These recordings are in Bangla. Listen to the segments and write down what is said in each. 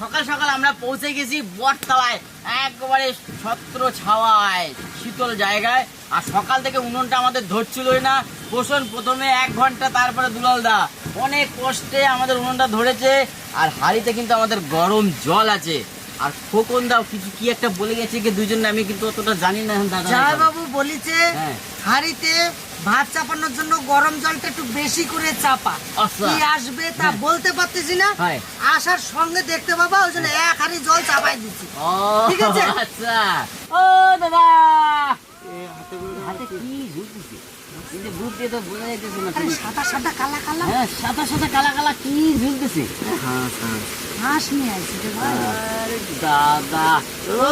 সকাল সকাল আমরা পৌঁছে গেছি বটতলায় একবারে ছত্র ছাওয়ায় শীতল জায়গায়। আর সকাল থেকে উনুনটা আমাদের ধরছিলই না। পোষণ প্রথমে এক ঘণ্টা তারপরে দুলাল দা অনেক কষ্টে আমাদের উনুনটা ধরেছে আর হাড়িতে কিন্তু আমাদের গরম জল আছে। আর খোকন দাও কিছু কি একটা বলে গেছে কি দুজন আমি কিন্তু অতটা জানি না দাদা বাবু বলিছে হ্যাঁ। হাড়িতে ভাত চাপানোর জন্য গরম জলটা একটু বেশি করে চাপা আচ্ছা। কি আসবে তা বলতে পারতেছি না হ্যাঁ। আসার সঙ্গে দেখতে পাবা ওই জন্য এক হাড়ি জল চাপাই দিচ্ছি ঠিক আছে? আচ্ছা ও দাদা হাতে কি। সাদা সাদা কালা কালা হ্যাঁ সাদা সাদা কালা কালা কি ঝুলতেছে হ্যাঁ হ্যাঁ হাঁস নিয়ে আসছি রে ভাই আরে দাদা ও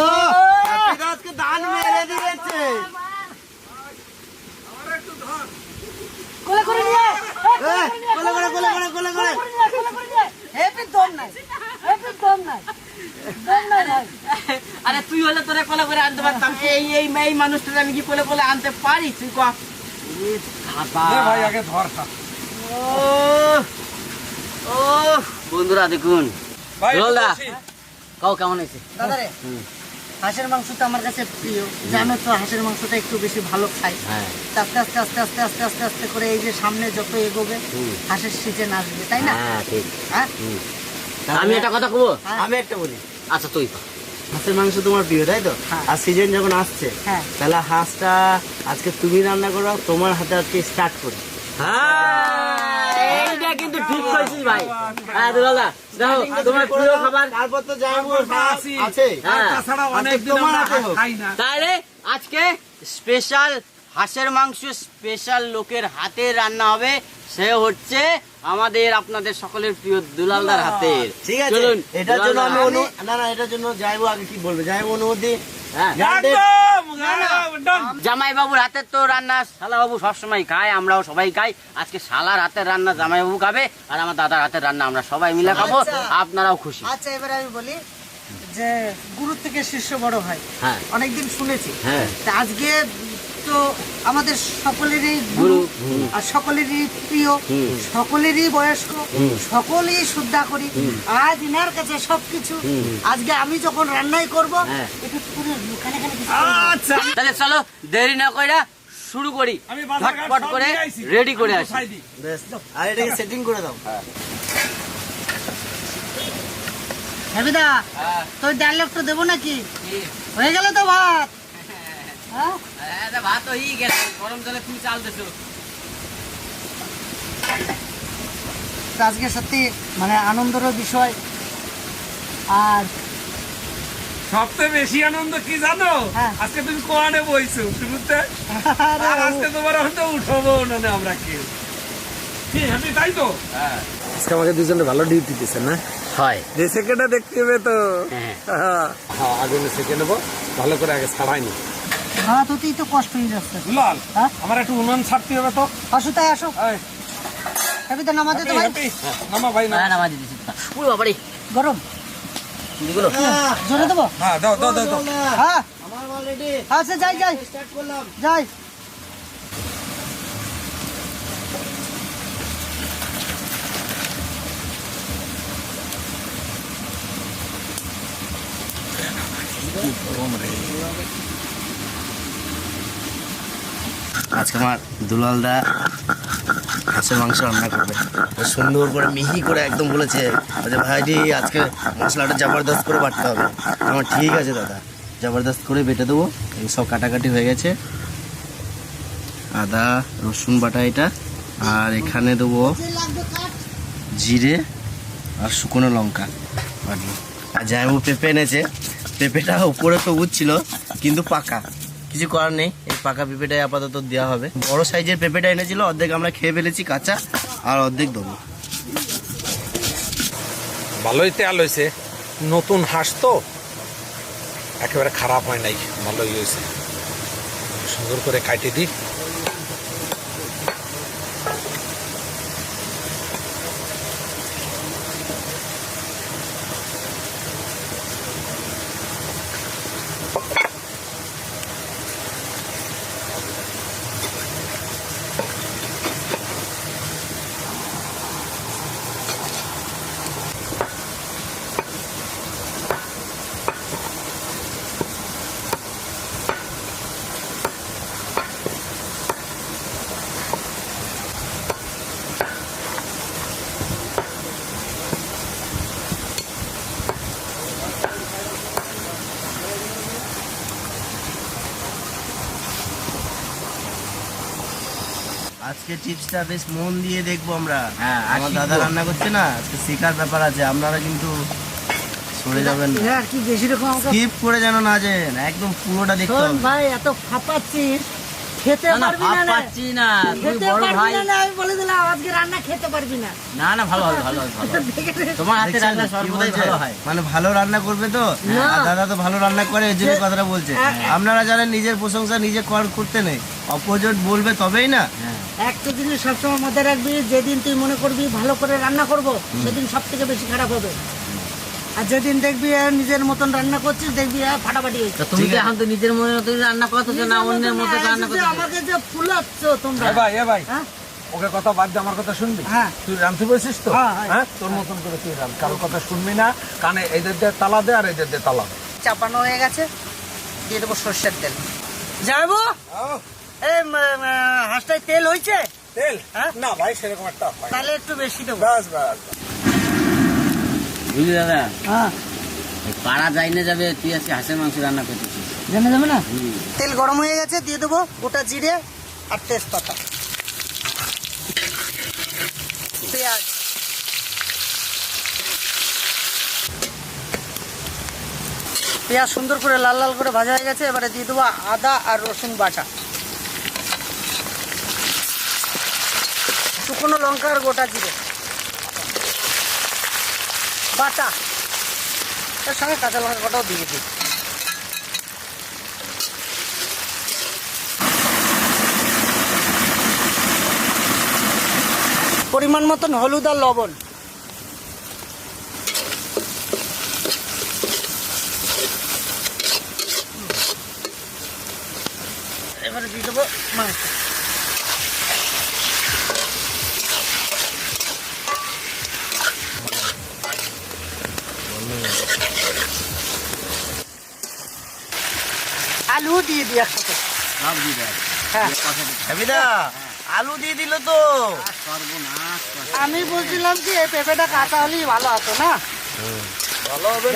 আজকে দান মেরে দিয়েছে কোলে করে নিয়ে কোলে করে কোলে করে কোলে করে কোলে করে নিয়ে। হেপি দম নাই। হেপি দম নাই। দম নাই আরে তুই হলে তোরে কোলে করে আনতে পারতাম। এই এই এই মানুষটা আমি কি কোলে কোলে আনতে পারি? তুই কয়া ভাই আগে ধর ও ও বন্ধুরা দেখুন। ভাই কাও কেমন হয়েছে? দাদা রে। হাঁসের মাংসটা আমার কাছে প্রিয়। জানো তো হাঁসের মাংসটা একটু বেশি ভালো খাই হ্যাঁ। আস্তে আস্তে আস্তে আস্তে আস্তে আস্তে আস্তে করে এই যে সামনে যত এগোবে হাঁসের সিজন আসবে তাই না? হ্যাঁ হ্যাঁ। আমি একটা কথা কবো? হ্যাঁ। আমি একটা বলি। আচ্ছা তুই। হাঁসের মাংস তোমার প্রিয় তাই তো? হ্যাঁ। আর সিজন যখন আসছে হ্যাঁ। তাহলে হাঁসটা আজকে তুমি রান্না করো তোমার হাতে আজকে স্টার্ট করি। হ্যাঁ। এইটা কিন্তু ঠিক কইছিস ভাই। হ্যাঁ দুলাদা দেখো তোমার প্রিয় খাবার তারপর তো আসি। আছে। হ্যাঁ। তাছাড়া অনেক তোমার তাহলে আজকে স্পেশাল হাঁসের মাংস স্পেশাল লোকের হাতে রান্না হবে। সে হচ্ছে আমাদের আপনাদের সকলের প্রিয় দুলালদার হাতের। ঠিক আছে চলুন এটার জন্য আমি। না না এটার জন্য যাইবো আগে কি বলবে? যাইবো অনুমতি হ্যাঁ। জামাই বাবুর হাতের তো রান্না শালা বাবু সবসময় খায় আমরাও সবাই খাই। আজকে শালার হাতের রান্না জামাই বাবু খাবে আর আমার দাদার হাতের রান্না আমরা সবাই মিলে খাব। আচ্ছা। আপনারাও খুশি। আচ্ছা এবার আমি বলি যে গুরু থেকে শিষ্য বড় হয় হ্যাঁ। অনেকদিন শুনেছি। হ্যাঁ। আজকে তো আমাদের সকলেরই গুরু, আর সকলেরই প্রিয় সকলেরই বয়স্ক সকলেই শ্রদ্ধা করি। আজ ইনার কাছে সবকিছু। আজকে আমি যখন রান্নাই করব হ্যাঁ। একটু পুরো খানে খানে কিছু করে দাও। আচ্ছা। তাহলে চলো দেরি না কইরা শুরু করি। ঝটপট করে রেডি করে আসি। আর এটাকে সেটিং করে দাও। হেবিদা তোর ডায়লগ তো দেবো নাকি? হয়ে গেল তো ভাত। হ্যাঁ ভাত হয়ে গেছে গরম জলে তুমি চাল দেছো আজকে সত্যি মানে আনন্দেরও বিষয়। আর সবচেয়ে বেশি আনন্দ কি জানো? হ্যাঁ। আজকে তুমি কোয়ানে বইছো শুরুতে? আজকে তোমার হয়তো উঠবো না আমরা কেউ। আমি তাই তো? আজকে আমাকে দুজনে ভালো ডিউটি দিচ্ছেন না? হয়। যে দেখতে হবে তো। হ্যাঁ। হ্যাঁ। আগে সেকেন্ড নেব ভালো করে আগে ছাড়াই নি হতেই তো কষ্ট হয়ে যাচ্ছে। দুলাল হ্যাঁ? আমার একটু উনুন ছাড়তে হবে তো। আসো তাই আসো। এই, হেবিদা নামাতে তো ভাই? নামা ভাই না হ্যাঁ নামাজ দিছি পুরো বাবারে। গরম? এগুলো জোরে দেবো? হ্যাঁ দাও দাও দাও হ্যাঁ। আমার অলরেডি আচ্ছা যাই যাই। স্টার্ট করলাম। যাই। আজকে আমার দুলালদা হাঁসের মাংস রান্না করবে। সুন্দর করে মিহি করে একদম বলেছে যে ভাইটি আজকে মশলাটা জবরদস্ত করে বাটতে হবে। আমার ঠিক আছে দাদা, জবরদস্ত করে বেটে দেবো। এই সব কাটাকাটি হয়ে গেছে। আদা, রসুন বাটা এটা, আর এখানে দেবো জিরে আর শুকনো লঙ্কা। আর জামু পেঁপে এনেছে। পেঁপেটা উপরে তো উঠছিল কিন্তু পাকা। কিছু করার নেই। এই পাকা পেঁপেটাই আপাতত দেওয়া হবে। বড় সাইজের পেঁপেটা এনেছিল, অর্ধেক আমরা খেয়ে ফেলেছি কাঁচা, আর অর্ধেক দেবো ভালোই তেল হয়েছে। নতুন হাঁস তো। একেবারে খারাপ হয় নাই, ভালোই হয়েছে। সুন্দর করে কাটিয়ে দিই। আজকে টিপসটা বেশ মন দিয়ে দেখব আমরা। হ্যাঁ, আমার দাদা রান্না করছে না আজকে শেখার ব্যাপার আছে আপনারা কিন্তু সরে যাবেন না। আর কি বেশি রকম স্কিপ করে যেন না যেন একদম পুরোটা দেখতে ভাই এত ফাপাচ্ছিস। খেতে না না পারবি না পাচ্ছি না খেতে পারবি না না, আমি বলে দিলাম আজকে রান্না খেতে পারবি না। না না ভালো হবে ভালো ভালো হবে। দেখে নে। তোমার হাতে রান্না সর্বদাই ভালো হয়। মানে ভালো রান্না করবে তো? দাদা তো ভালো রান্না করে এর জন্য কথাটা বলছে। হ্যাঁ। আপনারা জানেন নিজের প্রশংসা নিজে কর- করতে নেই অপোজিট বলবে তবেই না। হ্যাঁ। একটা জিনিস সবসময় মাথায় রাখবি যেদিন তুই মনে করবি ভালো করে রান্না করব সেদিন সব থেকে বেশি খারাপ হবে। আর যেদিন দেখবি এ, নিজের মতন রান্না করছিস দেখবি এ, ফাটাফাটি হয়েছে। তুমি তো এখন তো নিজের মনে মতো রান্না করতেছো না অন্যের মতন মতো রান্না এই যে করতেছো। আমাকে যে ফুলাচ্ছ তোমরা। ভাই এ ভাই হ্যাঁ? ওকে কথা বাদ দিয়ে আমার কথা শুনবি? হ্যাঁ। তুই রাঁধতে বলছিস তো? হ্যাঁ, হ্যাঁ। হ্যাঁ? তোর মতন করে তুই রান কারোর কথা শুনবি না কানে এদের দিয়ে তালা দে আর এদের দিয়ে তালা দে। চাপানো হয়ে গেছে দিয়ে দেবো সর্ষের তেল। যাব? এই হাঁসটায় তেল হয়েছে? তেল? হ্যাঁ? না ভাই সেরকম একটা তাহলে একটু বেশি দেবো। বাস বাস বুঝলি দাদা হ্যাঁ। পাড়া যাই না যাবে তুই আজকে হাঁসের মাংস রান্না করতেছিস। জানা যাবে না? তেল গরম হয়ে গেছে দিয়ে দেবো গোটা জিরে আর তেজপাতা। পেঁয়াজ। পেঁয়াজ সুন্দর করে লাল লাল করে ভাজা হয়ে গেছে এবারে দিয়ে দেবো আদা আর রসুন বাটা। শুকনো লঙ্কা আর গোটা জিরে। বাটা। এর সঙ্গে কাঁচা লঙ্কা কটাও দিয়ে দিই। পরিমাণ মতন হলুদ আর লবণ। এবারে দিয়ে দেবো মাংস। আলু দিয়ে দিই একসাথে। সব দিয়ে দেয়। হ্যাঁ। হামিদা আলু দিয়ে দিল তো। আমি বলছিলাম এই পেঁপেটা কাঁচা হলেই ভালো হতো না?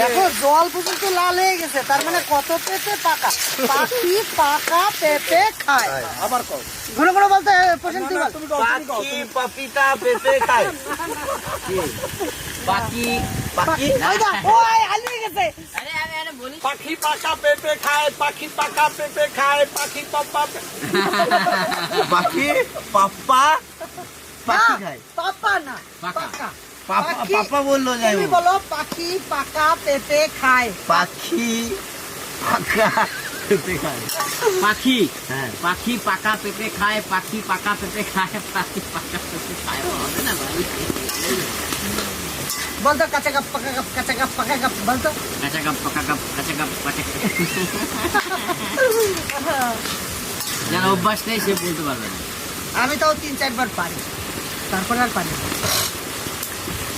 দেখো জল পর্যন্ত লাল হয়ে গেছে তার মানে কত পেঁপে পাকা? পাখি পাকা পেঁপে খায়। আবার কও। ঘন ঘন বলতে পোষণ পাখি পাপিতা পেঁপে খায়। বাকি পাখি ওই হারিয়ে গেছে। আরে আরে আরে বলি পাখি পাকা পেঁপে খায় পাখি পাকা পেঁপে খায় পাখি পাপা পাখি পাপ্পা পাখি না, খায় পাপা না পাকা। পাকা পাপা পাখি- পাপা বলল যাই তুমি হোক। বলো পাখি পাকা পেঁপে খায় পাখি পাকা পেঁপে খায় পাখি হ্যাঁ পাখি পাকা পেঁপে খায় পাখি পাকা বলতো কাঁচা কাপ পাকা কাপ কাঁচা কাপ পাকা কাপ বলতো। কাঁচা কাপ পাকা কাপ কাঁচা কাপ পাকা কাপ। যার অভ্যাস নেই সে বলতে পারবে না। আমি তাও তিন চারবার পারি। তারপর আর পারি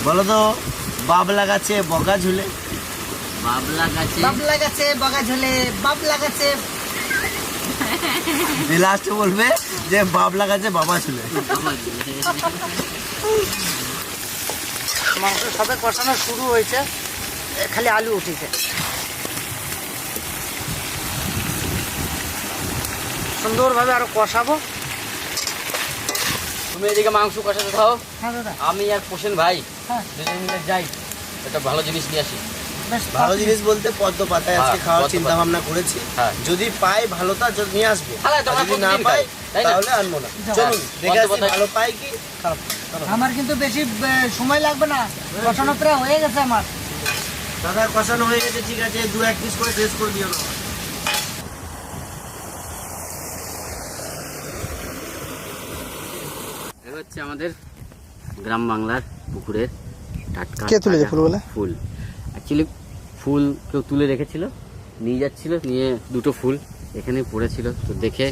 বলো তো বাবলা গাছে বগা ঝুলে। বাবলা গাছে। বাবলা গাছে বগা ঝোলে বাবলা গাছে। লাস্টে বলবে যে বাবলা গাছে বাবা ঝুলে। মাংস সবে কষানো শুরু হয়েছে খালি আলু উঠেছে। সুন্দরভাবে আরও কষাবো। তুমি এদিকে মাংস কষাতে থাও। হ্যাঁ আমি আর পোষেন ভাই হ্যাঁ। দুজন মিলে যাই। একটা ভালো জিনিস নিয়ে আসি। ভালো জিনিস বলতে পদ্ম পাতায় আজকে হ্যাঁ, খাওয়ার চিন্তা ভাবনা করেছি। হ্যাঁ। যদি পাই ভালো তা নিয়ে আসব। তাহলে আর তোমরা যদি না পাই? তাহলে আনব না। চলুন দেখে আসি ভালো পাই কি খারাপ। আমার কিন্তু বেশি সময় লাগবে না। কষানো প্রায় হয়ে গেছে আমার। দাদা কষানো হয়ে গেছে ঠিক আছে দু এক পিস করে টেস্ট করে দিও না। হচ্ছে আমাদের গ্রাম বাংলার পুকুরের টাটকা ফুল। অ্যাকচুয়ালি ফুল কেউ তুলে রেখেছিল নিয়ে যাচ্ছিল নিয়ে দুটো ফুল এখানে পড়েছিল। তো দেখে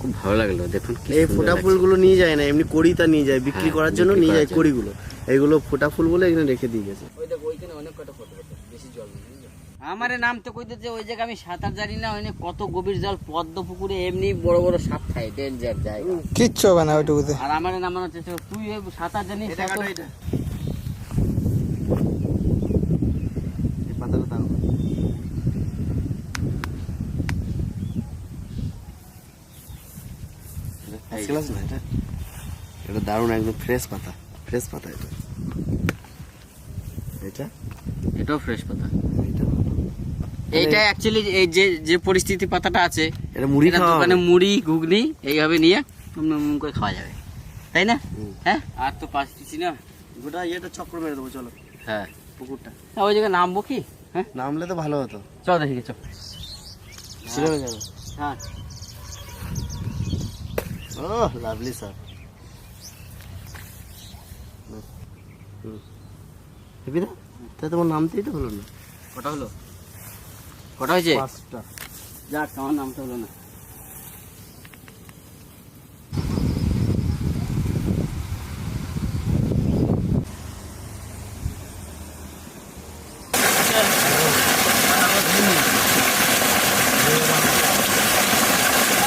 খুব ভালো লাগল দেখুন কি এই ফোটা ফুলগুলো নিয়ে যায় না এমনি কড়িটা নিয়ে যায় বিক্রি হ্যাঁ, করার জন্য নিয়ে যায়। কড়িগুলো। এইগুলো ফোটা ফুল বলে এখানে রেখে দিয়ে গেছে। ওই দেখো ওইখানে অনেক কটা ফটো বেশি জল আমার নাম তো কইতেছে ওই জায়গায় আমি সাঁতার জানি না ওইখানে কত গভীর জল পদ্ম পুকুরে এমনি বড় বড় সাপ খায় ডেঞ্জার জায়গা। কিচ্ছু হবে না ওইটুকুতে। আর আমার নামানো হচ্ছে তুই ওই সাঁতার জানিস এটা কাটো তত- এটা এই পাতাটা টানো। এই গ্লাস না এটা? এটা দারুণ একদম ফ্রেশ পাতা। ফ্রেশ পাতা এটা। এটা? এটাও ফ্রেশ পাতা। এইটা অ্যাকচুয়ালি এই যে যে পরিস্থিতি পাতাটা আছে এটা মুড়ি খাওয়া দোকানে মুড়ি ঘুগনি এইভাবে নিয়ে করে খাওয়া যাবে। তাই না? হ্যাঁ? আর তো পাচ্ছি না। গোটা ইয়েটা চক্র মেরে দেবো চলো। হ্যাঁ। পুকুরটা। তা ওই জায়গায় নামবো কি? হ্যাঁ? নামলে তো ভালো হতো। চল দেখি চল। যাবে। হ্যাঁ। ও লাভলি স্যার হেবি না? তাই তোমার নামতেই তো হলো না? কটা হলো? কটা হয়েছে? পাঁচটা। যাক আমার নামটা হলো না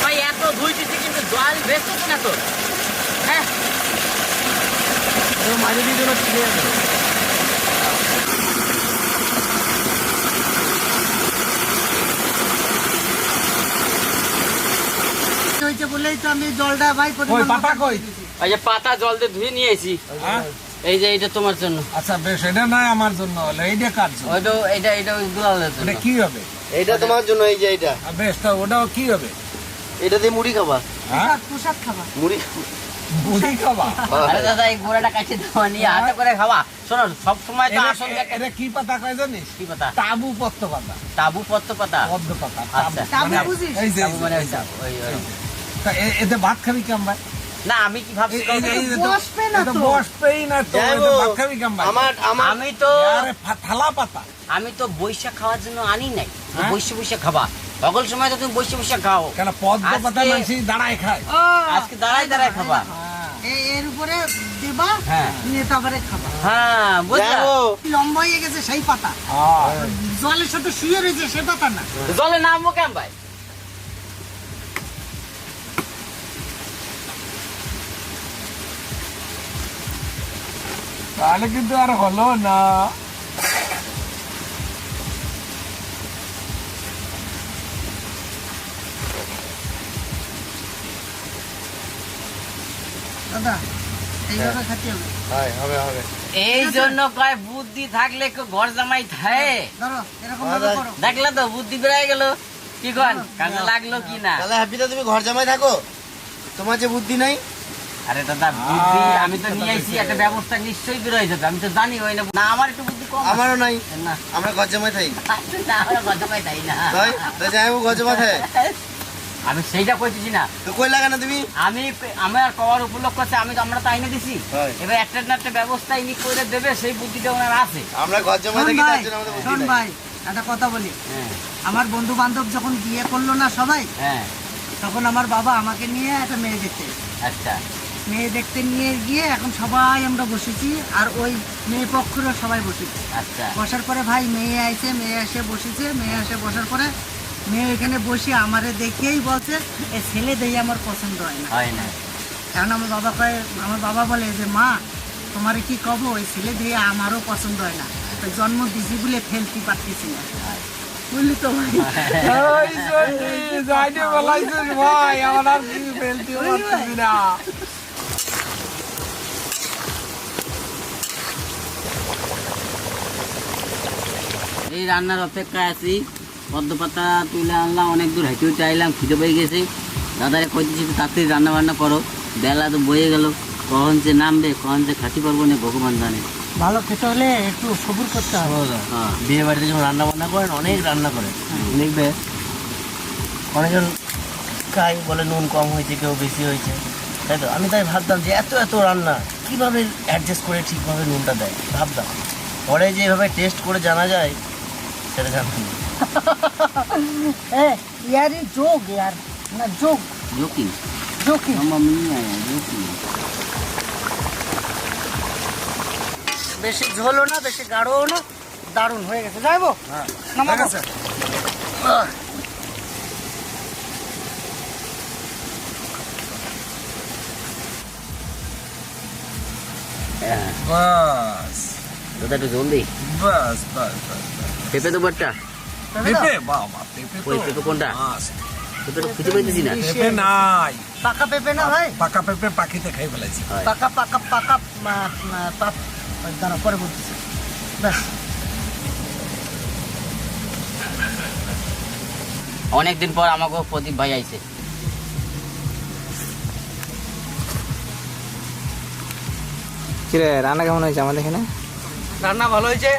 ভাই এত ধুইতেছি কিন্তু জল বেশ হতো না তো হ্যাঁ মাঝে দিয়ে জন্য ছিঁড়ে যাবে বলেই তো আমি জলটা ভাই ওই পাতা কই? ওই যে পাতা জল দিয়ে ধুয়ে নিয়ে এসি হ্যাঁ? এই যে এটা তোমার জন্য। আচ্ছা বেশ এটা নয় আমার জন্য হলো। এইটা কার জন্য? ওইটা এটা এটা ওই দুলালের জন্য। এটা কি হবে? এইটা তোমার জন্য এই যে এইটা। আর বেশ তা ওটাও কি হবে? এটা দিয়ে মুড়ি খাবা। হ্যাঁ? প্রসাদ খাবার মুড়ি মুড়ি খাবা? আরে দাদা এই গোড়াটা কাছে দেওয়া নিয়ে হাতে করে খাওয়া শোনো সব সময় তো আসল এটা কি পাতা কয় জানিস? কি পাতা? তাবু পত্ত পাতা তাবু পত্র পাতা পদ্ম পাতা আচ্ছা। তাবু মানে- বুঝিস? এই যে মানে ওই ওই এতে ভাত খাবি কেমন ভাই? না আমি কি ভাবছি আমি তো থালা পাতা। আমি তো বৈশাখ খাওয়ার জন্য আনি নাই। হ্যাঁ? বৈশাখ বৈশাখ খাবা। সকল সময় তো তুমি বৈশাখ বৈশাখ খাও। কেন পদ্ম পাতা মানুষ দাঁড়ায় খায়। আজকে দাঁড়াই দাঁড়াই খাবা। এর উপরে দেবা হ্যাঁ। নিয়ে তারপরে খাবা। হ্যাঁ বুঝলা? লম্বা হয়ে গেছে সেই পাতা। হ্যাঁ। জলের সাথে শুয়ে রয়েছে সে পাতা না। জলে নামবো কেন ভাই? তাহলে কিন্তু আর হলো না। দাদা হবে। হয় হবে হবে। এই জন্য কয় বুদ্ধি থাকলে ঘর জামাই থাকে ধরো এরকম হ্যাঁ, ভাবে দাদা। করো। দেখলে তো বুদ্ধি বেড়ে গেল। কি কন? কাজে লাগল কি না? তাহলে তুমি ঘর জামাই থাকো? তোমার যে বুদ্ধি নাই? আরে দাদা বুদ্ধি আমি তো নিয়ে আইছি একটা ব্যবস্থা নিশ্চয়ই বেরোয় যাবে আমি তো জানি ওই না না আমার একটু বুদ্ধি কম আছে। আমারও নাই। না। আমরা না আমরা না। তাই? তাই যাই আমি সেইটা কইতেছি না। তো কই লাগা না তুমি? আমি আমার কওয়ার উপলক্ষ আছে আমি তো আমরা তো আইনে দিছি। হয়। এবার একটা না একটা ব্যবস্থা ইনি করে দেবে সেই বুদ্ধিটা ওনার আছে। আমরা শোন থাকি ভাই তার জন্য আমাদের বুদ্ধি ভাই একটা কথা বলি। হ্যাঁ। আমার বন্ধু বান্ধব যখন বিয়ে করল না সবাই হ্যাঁ। তখন আমার বাবা আমাকে নিয়ে একটা মেয়ে দিতে আচ্ছা। মেয়ে দেখতে নিয়ে গিয়ে এখন সবাই আমরা বসেছি আর ওই মেয়ে পক্ষেরও সবাই বসেছি। আচ্ছা। বসার পরে ভাই মেয়ে আইছে মেয়ে এসে বসেছে মেয়ে এসে বসার পরে মেয়ে এখানে বসে আমারে দেখেই বলছে এ ছেলে দেই আমার পছন্দ হয় না। হয় না। কারণ আমার বাবা কয় আমার বাবা বলে যে মা তোমারে কি কব ওই ছেলে দিয়ে আমারও পছন্দ হয় না। তো জন্ম দিছি বলে ফেলতে পারতেছি না। বুঝলি তো ভাই। ওই জন্যে যাইতে বলাইছিস ভাই আমার আর কি ফেলতে পারতেছি না। এই রান্নার অপেক্ষায় আছি। পদ্মপাতা তুলে আনলাম অনেক দূর হেঁটেও চাইলাম খিদে পেয়ে গেছে। দাদারে কইতেছি তাড়াতাড়ি রান্না বান্না করো। বেলা তো বয়ে গেল। কখন যে নামবে কখন যে খাতি পারব না ভগবান জানে। ভালো খেতে হলে একটু সবুর করতে হবে। হ্যাঁ। বিয়ে বাড়িতে যখন রান্না বান্না করেন অনেক রান্না করেন। দেখবে? অনেকজন খাই বলে নুন কম হয়েছে কেউ বেশি হয়েছে। তাই তো? আমি তাই ভাবতাম যে এত এত রান্না কীভাবে অ্যাডজাস্ট করে ঠিকভাবে নুনটা দেয়? ভাবতাম। পরে যে এভাবে টেস্ট করে জানা যায় সেটা জানতাম না। এ ইয়ারি যোগ ইয়ার না যোগ जोकिंग যোগি हम नहीं आया जोकिंग বেশি ঝোলও না বেশি গাঢ়ও না দারুণ হয়ে গেছে যাইবো নামাবো ঠিক আছে বাস দাদা একটু জলদি বাস বাস বাস পেঁপে তো বটটা পেঁপে বাবা পেঁপে তো ওই পেঁপে কোনটা? পেঁপে তো খুঁজে পাইতেছি না পেঁপে নাই পাকা পেঁপে না ভাই পাকা পেঁপে পাখিতে খাই ফেলাইছি পাকা পাকা পাকা পাপ দাঁড়া পরে বলতেছি ব্যাস অনেকদিন পর আমাকে প্রদীপ ভাই আইছে কিরে রান্না কেমন হয়েছে আমাদের এখানে রান্না ভালো হয়েছে।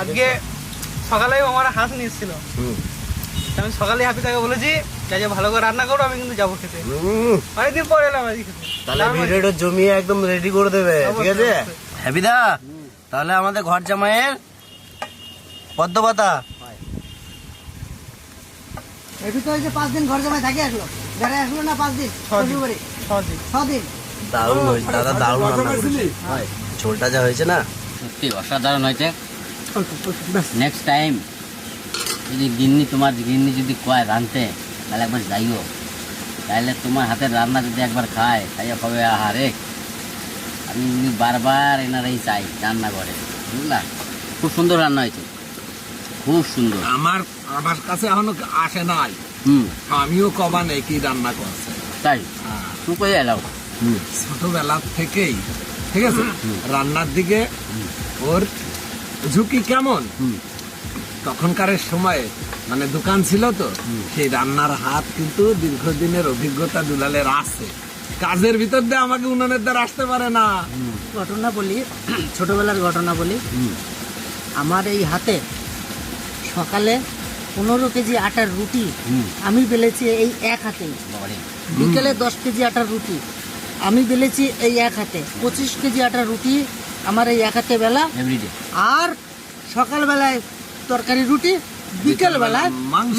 আজকে সকালেও আমার হাঁস নিয়েছিল। হুম। আমি সকালে হাফি তাকে বলেছি যা ভালো করে রান্না করো আমি কিন্তু যাব খেতে। অনেকদিন পর এলাম আজকে তাহলে ভিডিওটা জমিয়ে একদম রেডি করে দেবে ঠিক আছে? হ্যাপিদা তাহলে আমাদের ঘর জামাইয়ের পদ্ম পাতা একটু তো ওই যে পাঁচ দিন ঘর জমায় থাকে আসলো বেড়ে আসলো না পাঁচ দিন? ফেব্রুয়ারি? সহজে ছ দিন দারুণ হয়েছে দাদা দারুণ রান্না করেছে। ঝোলটা যা হয়েছে না? সত্যি অসাধারণ হয়েছে। নেক্সট টাইম যদি গিন্নি তোমার গিন্নি যদি কয় রাঁধতে তাহলে একবার যাইও। তাহলে তোমার হাতের রান্না যদি একবার খায় খাইয়া কবে আহারে। আমি বারবার এনারাই চাই রান্না করে বুঝলা? খুব সুন্দর রান্না হয়েছে। খুব সুন্দর। আমার আমার কাছে এখনও আসে নাই। হুম। আমিও কবা নেই কি রান্না করছে। তাই? তুই কই এলাও? ছোটবেলা থেকেই ঠিক আছে? রান্নার দিকে ওর ঝুঁকি কেমন? হুম। তখনকার সময়ে মানে দোকান ছিল তো সেই রান্নার হাত কিন্তু দীর্ঘদিনের অভিজ্ঞতা দুলালের আছে। কাজের ভিতর দিয়ে আমাকে উনানের দ্বারা আসতে পারে না। ঘটনা বলি ছোটবেলার ঘটনা বলি। আমার এই হাতে সকালে পনেরো কেজি আটার রুটি আমি বেলেছি এই এক বাবারে। বিকেলে দশ কেজি আটার রুটি। আমি বেলেছি এই এক হাতে। পঁচিশ কেজি আটার রুটি আমার এই এক হাতে বেলা। আর সকালবেলায় তরকারি রুটি বিকেল বেলায়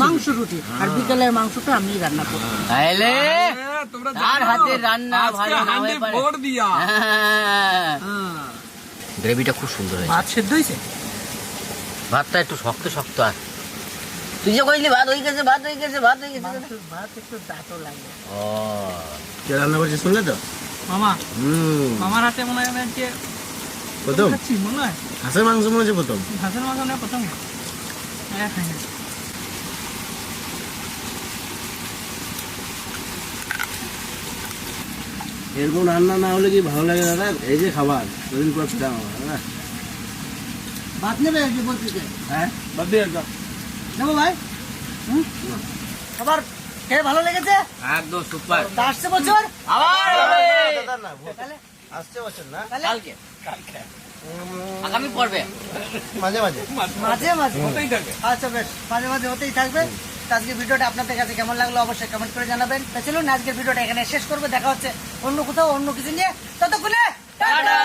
মাংস রুটি। আর বিকেলের মাংসটা আমি রান্না করি তাহলে হ্যাঁ, তোমরা তার হাতের রান্না ভালো না হয়ে পারে। ভোর দিয়া। হ্যাঁ। হ্যাঁ। গ্রেভিটা খুব সুন্দর হয়েছে। ভাত সেদ্ধ হয়েছে? ভাতটা একটু শক্ত শক্ত আর। তুই যে কইলি ভাত হয়ে গেছে ভাত হয়ে গেছে ভাত হয়ে গেছে। ভাত একটু দাঁতও লাগে। ও। কে রান্না করছে শুনলে তো? মামা হুম। মামার হাতে মনে হয় আমি প্রথম? খাচ্ছি মনে হয়। হাঁসের মাংস মনে হচ্ছে প্রথম? হাঁসের মাংস মনে হয় প্রথম। হ্যাঁ খাই না। এরকম রান্না না হলে কি ভালো লাগে দাদা? এই যে খাবার দুদিন পর আমার দাদা। ভাত নেবে হ্যাঁ? বাদ দিয়ে ভাই হুম? খাবার খেয়ে ভালো লেগেছে? একদম সুপার। আসছে বছর? আবার দাদা না তাহলে? আসছে বছর না? কালকে। আগামী পর্বে। মাঝে মাঝে। মাঝে মাঝে। আচ্ছা বেশ। মাঝে মাঝে হতেই থাকবে। আজকে ভিডিওটা আপনাদের কাছে কেমন লাগল অবশ্যই কমেন্ট করে জানাবেন। তা চলুন আজকের ভিডিওটা এখানে শেষ করব। দেখা হচ্ছে অন্য কোথাও অন্য কিছু নিয়ে। ততক্ষণে টাটা!